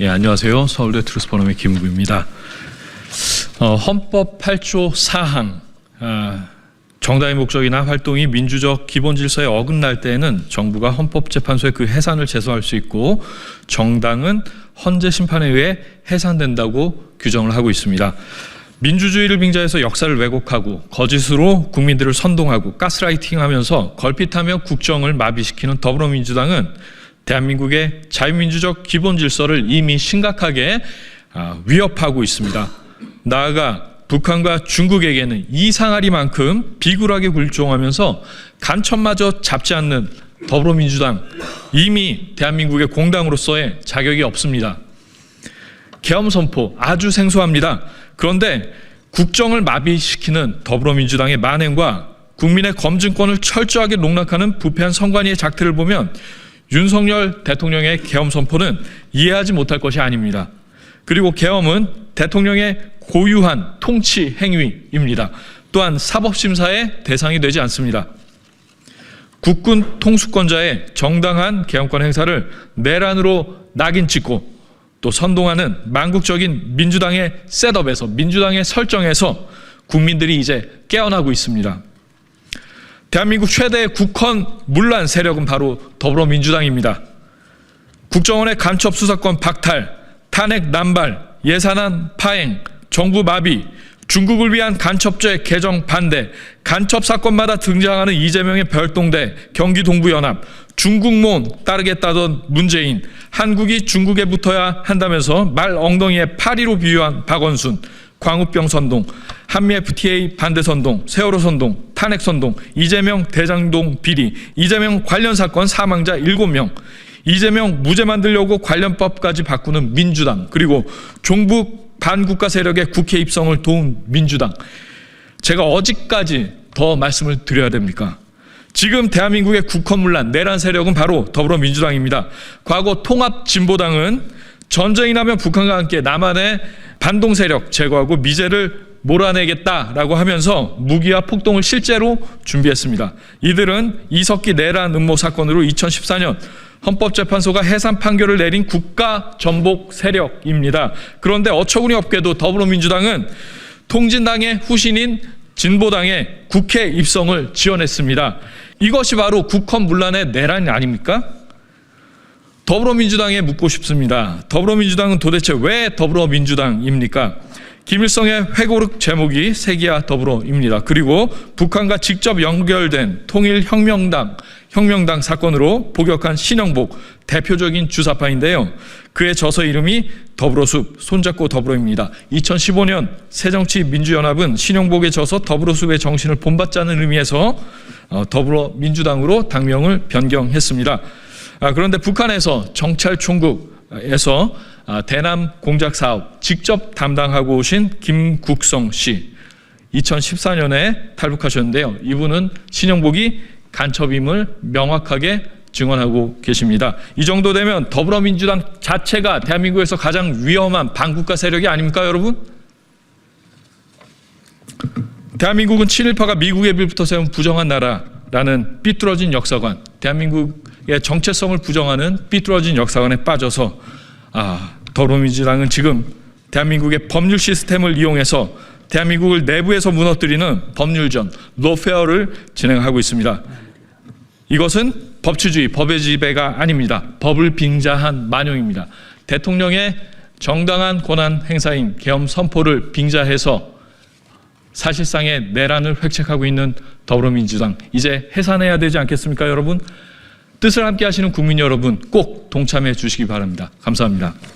예, 안녕하세요. 서울대 트루스포럼의 김우구입니다. 어, 헌법 8조 4항 아, 정당의 목적이나 활동이 민주적 기본 질서에 어긋날 때에는 정부가 헌법재판소에 그 해산을 제소할 수 있고 정당은 헌재 심판에 의해 해산된다고 규정을 하고 있습니다. 민주주의를 빙자해서 역사를 왜곡하고 거짓으로 국민들을 선동하고 가스라이팅하면서 걸핏하며 국정을 마비시키는 더불어민주당은 대한민국의 자유민주적 기본 질서를 이미 심각하게 아, 위협하고 있습니다. 나아가 북한과 중국에게는 이상하리만큼 비굴하게 굴종하면서 간첩마저 잡지 않는 더불어민주당 이미 대한민국의 공당으로서의 자격이 없습니다. 계엄 선포 아주 생소합니다. 그런데 국정을 마비시키는 더불어민주당의 만행과 국민의 검증권을 철저하게 농락하는 부패한 선관위의 작태를 보면 윤석열 대통령의 계엄 선포는 이해하지 못할 것이 아닙니다. 그리고 계엄은 대통령의 고유한 통치 행위입니다. 또한 사법심사의 대상이 되지 않습니다. 국군 통수권자의 정당한 개헌권 행사를 내란으로 낙인 찍고 또 선동하는 망국적인 민주당의 셋업에서 민주당의 설정에서 국민들이 이제 깨어나고 있습니다. 대한민국 최대의 국헌 문란 세력은 바로 더불어민주당입니다. 국정원의 간첩 수사권 박탈, 탄핵 남발, 예산안 파행, 정부 마비, 중국을 위한 간첩죄 개정 반대, 간첩 사건마다 등장하는 이재명의 별동대, 경기 동부연합, 중국몬 따르겠다던 문재인, 한국이 중국에 붙어야 한다면서 말 엉덩이에 파리로 비유한 박원순, 광우병 선동, 한미 FTA 반대 선동, 세월호 선동, 탄핵 선동, 이재명 대장동 비리, 이재명 관련 사건 사망자 7명, 이재명 무죄 만들려고 관련법까지 바꾸는 민주당, 그리고 종북 반국가 세력의 국회 입성을 도운 민주당. 제가 어디까지 더 말씀을 드려야 됩니까? 지금 대한민국의 국헌문란 내란 세력은 바로 더불어민주당입니다. 과거 통합진보당은 전쟁이 나면 북한과 함께 남한의 반동 세력 제거하고 미제를 몰아내겠다라고 하면서 무기와 폭동을 실제로 준비했습니다. 이들은 이석기 내란 음모 사건으로 2014년 헌법재판소가 해산 판결을 내린 국가 전복 세력입니다. 그런데 어처구니 없게도 더불어민주당은 통진당의 후신인 진보당의 국회 입성을 지원했습니다. 이것이 바로 국헌 문란의 내란 아닙니까? 더불어민주당에 묻고 싶습니다. 더불어민주당은 도대체 왜 더불어민주당입니까? 김일성의 회고록 제목이 세기야 더불어입니다. 그리고 북한과 직접 연결된 통일혁명당, 혁명당 사건으로 복역한 신영복 대표적인 주사파인데요. 그의 저서 이름이 더불어숲, 손잡고 더불어입니다. 2015년 새정치민주연합은 신영복의 저서 더불어숲의 정신을 본받자는 의미에서 어, 더불어민주당으로 당명을 변경했습니다. 아, 그런데 북한에서 정찰 총국에서 아, 대남 공작 사업 직접 담당하고 오신 김국성 씨 2014년에 탈북하셨는데요. 이분은 신영복이 간첩임을 명확하게 증언하고 계십니다. 이 정도 되면 더불어민주당 자체가 대한민국에서 가장 위험한 반국가 세력이 아닙니까, 여러분? 대한민국은 친일파가 미국의 빌부터 세운 부정한 나라라는 삐뚤어진 역사관, 대한민국의 정체성을 부정하는 삐뚤어진 역사관에 빠져서 아, 더불어민주당은 지금 대한민국의 법률 시스템을 이용해서 대한민국을 내부에서 무너뜨리는 법률전, 로페어를 진행하고 있습니다. 이것은 법치주의, 법의 지배가 아닙니다. 법을 빙자한 만용입니다. 대통령의 정당한 권한 행사인 계엄 선포를 빙자해서 사실상의 내란을 획책하고 있는 더불어민주당 이제 해산해야 되지 않겠습니까, 여러분? 뜻을 함께 하시는 국민 여러분 꼭 동참해 주시기 바랍니다. 감사합니다.